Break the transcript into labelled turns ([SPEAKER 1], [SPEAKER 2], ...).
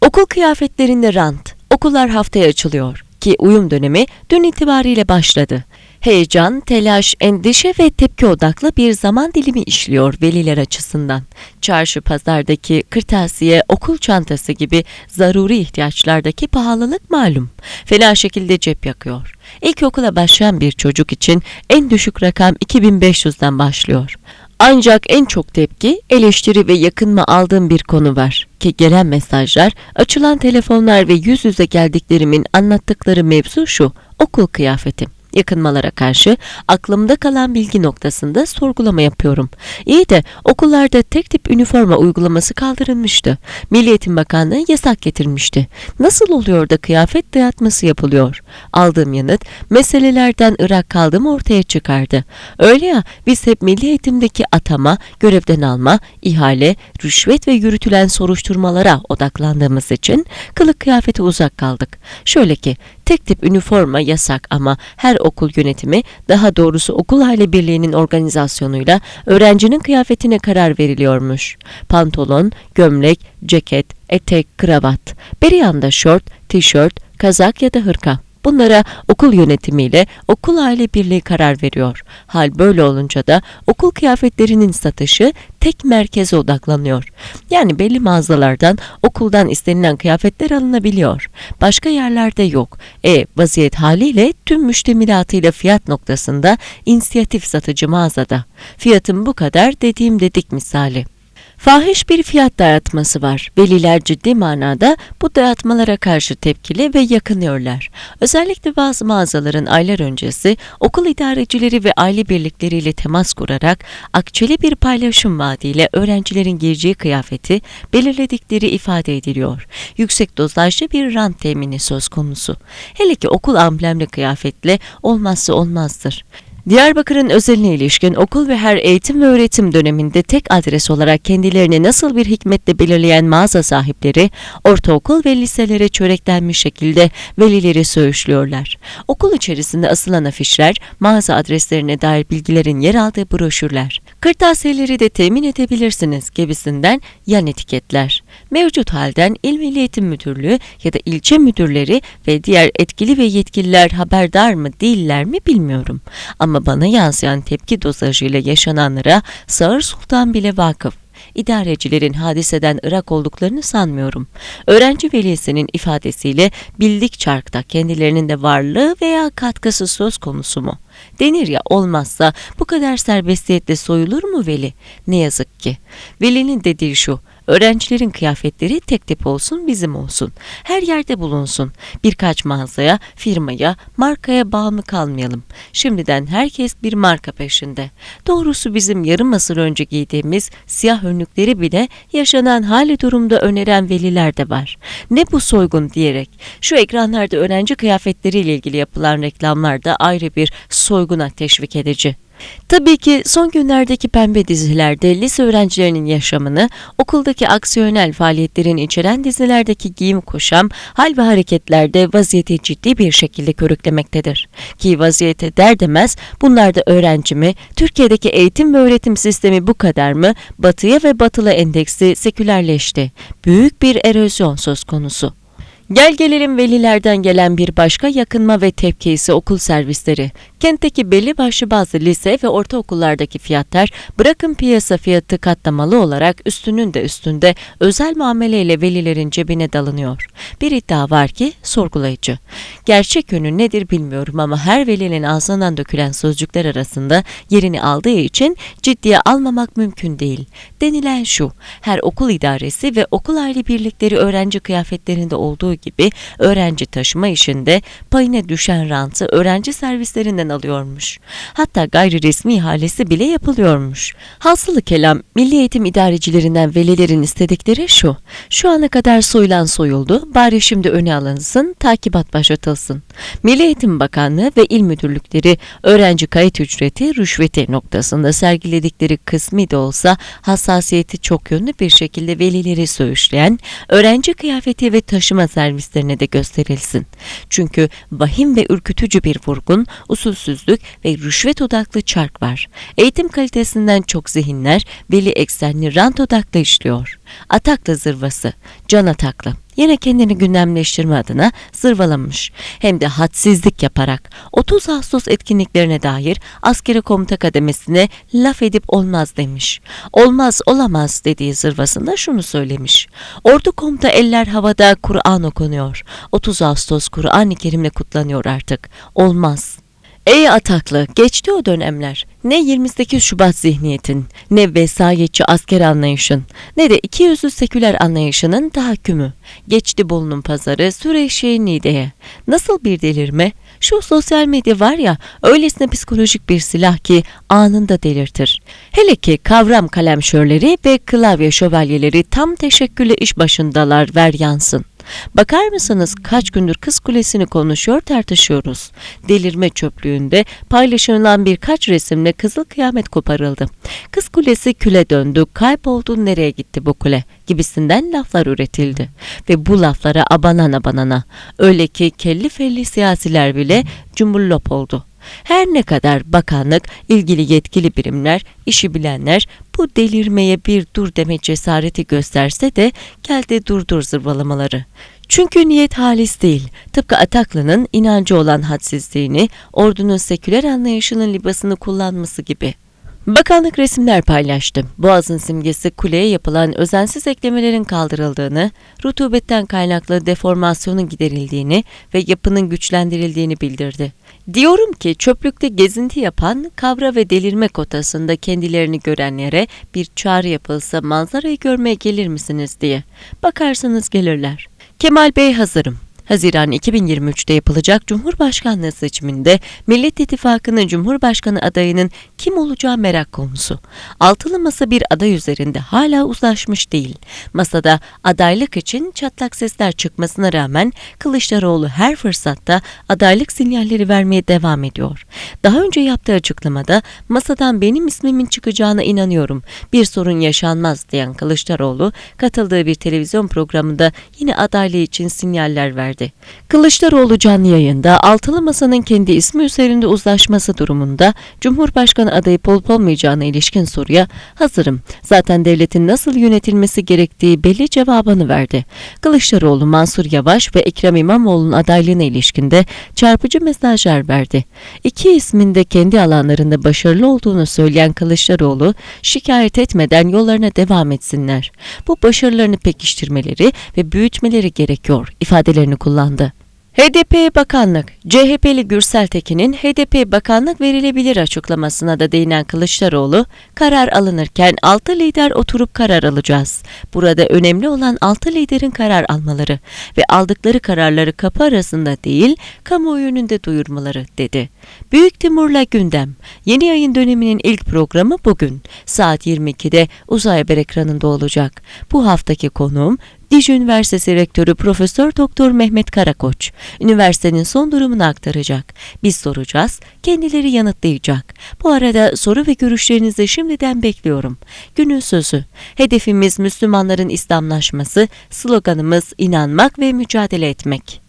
[SPEAKER 1] Okul kıyafetlerinde rant. Okullar haftaya açılıyor ki uyum dönemi dün itibariyle başladı. Heyecan, telaş, endişe ve tepki odaklı bir zaman dilimi işliyor veliler açısından. Çarşı pazardaki kırtasiye, okul çantası gibi zaruri ihtiyaçlardaki pahalılık malum. Fena şekilde cep yakıyor. İlkokula başlayan bir çocuk için en düşük rakam 2500'den başlıyor. Ancak en çok tepki, eleştiri ve yakınma aldığım bir konu var ki gelen mesajlar, açılan telefonlar ve yüz yüze geldiklerimin anlattıkları mevzu şu, okul kıyafetim. Yakınmalara karşı aklımda kalan bilgi noktasında sorgulama yapıyorum. İyi de okullarda tek tip üniforma uygulaması kaldırılmıştı. Milli Eğitim Bakanlığı yasak getirmişti. Nasıl oluyor da kıyafet dayatması yapılıyor? Aldığım yanıt meselelerden ırak kaldığımı ortaya çıkardı. Öyle ya biz hep milli eğitimdeki atama, görevden alma, ihale, rüşvet ve yürütülen soruşturmalara odaklandığımız için kılık kıyafete uzak kaldık. Şöyle ki tek tip üniforma yasak ama her okul yönetimi daha doğrusu okul aile birliğinin organizasyonuyla öğrencinin kıyafetine karar veriliyormuş. Pantolon, gömlek, ceket, etek, kravat, bir yanda şort, tişört, kazak ya da hırka. Bunlara okul yönetimiyle okul aile birliği karar veriyor. Hal böyle olunca da okul kıyafetlerinin satışı tek merkeze odaklanıyor. Yani belli mağazalardan okuldan istenilen kıyafetler alınabiliyor. Başka yerlerde yok. E vaziyet haliyle tüm müştemilatıyla fiyat noktasında inisiyatif satıcı mağazada. Fiyatım bu kadar dediğim dedik misali. Fahiş bir fiyat dayatması var. Veliler ciddi manada bu dayatmalara karşı tepkili ve yakınıyorlar. Özellikle bazı mağazaların aylar öncesi okul idarecileri ve aile birlikleriyle temas kurarak akçeli bir paylaşım vaadiyle öğrencilerin giyeceği kıyafeti belirledikleri ifade ediliyor. Yüksek dozajlı bir rant temini söz konusu. Hele ki okul amblemli kıyafetle olmazsa olmazdır. Diyarbakır'ın özeline ilişkin okul ve her eğitim ve öğretim döneminde tek adres olarak kendilerini nasıl bir hikmetle belirleyen mağaza sahipleri, ortaokul ve liselere çöreklenmiş şekilde velileri söğüşlüyorlar. Okul içerisinde asılan afişler, mağaza adreslerine dair bilgilerin yer aldığı broşürler. Kırtasiyeleri de temin edebilirsiniz gibisinden yan etiketler. Mevcut halden İl Milli Eğitim Müdürlüğü ya da ilçe müdürleri ve diğer etkili ve yetkililer haberdar mı değiller mi bilmiyorum. Ama bana yansıyan tepki dozajıyla yaşananlara Sağır Sultan bile vakıf. İdarecilerin hadiseden ırak olduklarını sanmıyorum. Öğrenci velisinin ifadesiyle bildik çarkta kendilerinin de varlığı veya katkısı söz konusu mu? Denir ya olmazsa bu kadar serbestiyetle soyulur mu veli? Ne yazık ki. Velinin dediği şu, öğrencilerin kıyafetleri tek tip olsun bizim olsun. Her yerde bulunsun. Birkaç mağazaya, firmaya, markaya bağımlı kalmayalım. Şimdiden herkes bir marka peşinde. Doğrusu bizim yarım asır önce giydiğimiz siyah önlükleri bile yaşanan hali durumda öneren veliler de var. Ne bu soygun diyerek. Şu ekranlarda öğrenci kıyafetleriyle ilgili yapılan reklamlar da ayrı bir soyguna teşvik edici. Tabii ki son günlerdeki pembe dizilerde lise öğrencilerinin yaşamını, okuldaki aksiyonel faaliyetlerin içeren dizilerdeki giyim kuşam, hal ve hareketlerde vaziyeti ciddi bir şekilde körüklemektedir. Ki vaziyete der demez, bunlar da öğrenci mi, Türkiye'deki eğitim ve öğretim sistemi bu kadar mı, batıya ve batılı endeksi sekülerleşti. Büyük bir erozyon söz konusu. Gel gelelim velilerden gelen bir başka yakınma ve tepki ise okul servisleri. Kentteki belli başlı bazı lise ve ortaokullardaki fiyatlar bırakın piyasa fiyatı katlamalı olarak üstünün de üstünde özel muameleyle velilerin cebine dalınıyor. Bir iddia var ki sorgulayıcı. Gerçek yönü nedir bilmiyorum ama her velinin ağzından dökülen sözcükler arasında yerini aldığı için ciddiye almamak mümkün değil. Denilen şu, her okul idaresi ve okul aile birlikleri öğrenci kıyafetlerinde olduğu gibi öğrenci taşıma işinde payına düşen rantı öğrenci servislerinden alıyormuş. Hatta gayri resmi ihalesi bile yapılıyormuş. Hasılı kelam milli eğitim idarecilerinden velilerin istedikleri şu. Şu ana kadar soyulan soyuldu, bari şimdi öne alınsın, takibat başlatılsın. Milli Eğitim Bakanlığı ve il müdürlükleri öğrenci kayıt ücreti, rüşveti noktasında sergiledikleri kısmi de olsa hassasiyeti çok yönlü bir şekilde velileri söğüşleyen öğrenci kıyafeti ve taşıma servislerine de gösterilsin. Çünkü vahim ve ürkütücü bir vurgun, usulsüzlük ve rüşvet odaklı çark var. Eğitim kalitesinden çok zihinler veli eksenli rant odaklı işliyor. Ataklı zırvası, can ataklı. Yine kendini gündemleştirme adına zırvalamış. Hem de hadsizlik yaparak 30 Ağustos etkinliklerine dair askeri komuta kademesine laf edip olmaz demiş. Olmaz olamaz dediği zırvasında şunu söylemiş. Ordu komuta eller havada Kur'an okunuyor. 30 Ağustos Kur'an-ı Kerim'le kutlanıyor artık. Olmaz. Ey ataklı, geçti o dönemler. Ne 28 Şubat zihniyetin, ne vesayetçi asker anlayışın, ne de iki yüzlü seküler anlayışının tahakkümü. Geçti Bolu'nun pazarı, Süreşe Niğde'ye. Nasıl bir delirme? Şu sosyal medya var ya, öylesine psikolojik bir silah ki anında delirtir. Hele ki kavram kalemşörleri ve klavye şövalyeleri tam teşekkülle iş başındalar ver yansın. Bakar mısınız kaç gündür Kız Kulesi'ni konuşuyor tartışıyoruz. Delirme çöplüğünde paylaşılan birkaç resimle Kızıl Kıyamet koparıldı. Kız Kulesi küle döndü, kayboldu nereye gitti bu kule gibisinden laflar üretildi. Ve bu laflara abanan abanana öyle ki kelli felli siyasiler bile cumbullop oldu. Her ne kadar bakanlık, ilgili yetkili birimler, işi bilenler bu delirmeye bir dur deme cesareti gösterse de geldi durdur zırvalamaları. Çünkü niyet halis değil. Tıpkı Ataklı'nın inancı olan hadsizliğini, ordunun seküler anlayışının libasını kullanması gibi. Bakanlık resimler paylaştı. Boğaz'ın simgesi kuleye yapılan özensiz eklemelerin kaldırıldığını, rutubetten kaynaklı deformasyonun giderildiğini ve yapının güçlendirildiğini bildirdi. Diyorum ki çöplükte gezinti yapan kavra ve delirme kotasında kendilerini görenlere bir çağrı yapılsa manzarayı görmeye gelir misiniz diye. Bakarsanız gelirler. Kemal Bey hazırım. Haziran 2023'te yapılacak Cumhurbaşkanlığı seçiminde Millet İttifakı'nın Cumhurbaşkanı adayının kim olacağı merak konusu. Altılı masa bir aday üzerinde hala uzlaşmış değil. Masada adaylık için çatlak sesler çıkmasına rağmen Kılıçdaroğlu her fırsatta adaylık sinyalleri vermeye devam ediyor. Daha önce yaptığı açıklamada masadan benim ismimin çıkacağına inanıyorum. Bir sorun yaşanmaz diyen Kılıçdaroğlu katıldığı bir televizyon programında yine adaylığı için sinyaller verdi. Kılıçdaroğlu canlı yayında altılı masanın kendi ismi üzerinde uzlaşması durumunda Cumhurbaşkanı adayı olup olmayacağına ilişkin soruya hazırım. Zaten devletin nasıl yönetilmesi gerektiği belli cevabını verdi. Kılıçdaroğlu Mansur Yavaş ve Ekrem İmamoğlu'nun adaylığına ilişkinde çarpıcı mesajlar verdi. İki ismin de kendi alanlarında başarılı olduğunu söyleyen Kılıçdaroğlu şikayet etmeden yollarına devam etsinler. Bu başarılarını pekiştirmeleri ve büyütmeleri gerekiyor ifadelerini kullandı. HDP Bakanlık, CHP'li Gürsel Tekin'in HDP Bakanlık verilebilir açıklamasına da değinen Kılıçdaroğlu, karar alınırken 6 lider oturup karar alacağız. Burada önemli olan 6 liderin karar almaları ve aldıkları kararları kapı arasında değil, kamuoyu önünde duyurmaları dedi. Büyük Timur'la gündem. Yeni yayın döneminin ilk programı bugün. Saat 22'de Uzay Haber ekranında olacak. Bu haftaki konuğum Dicle Üniversitesi Rektörü Profesör Doktor Mehmet Karakoç üniversitenin son durumunu aktaracak. Biz soracağız, kendileri yanıtlayacak. Bu arada soru ve görüşlerinizi şimdiden bekliyorum. Günün sözü. Hedefimiz Müslümanların İslamlaşması, sloganımız inanmak ve mücadele etmek.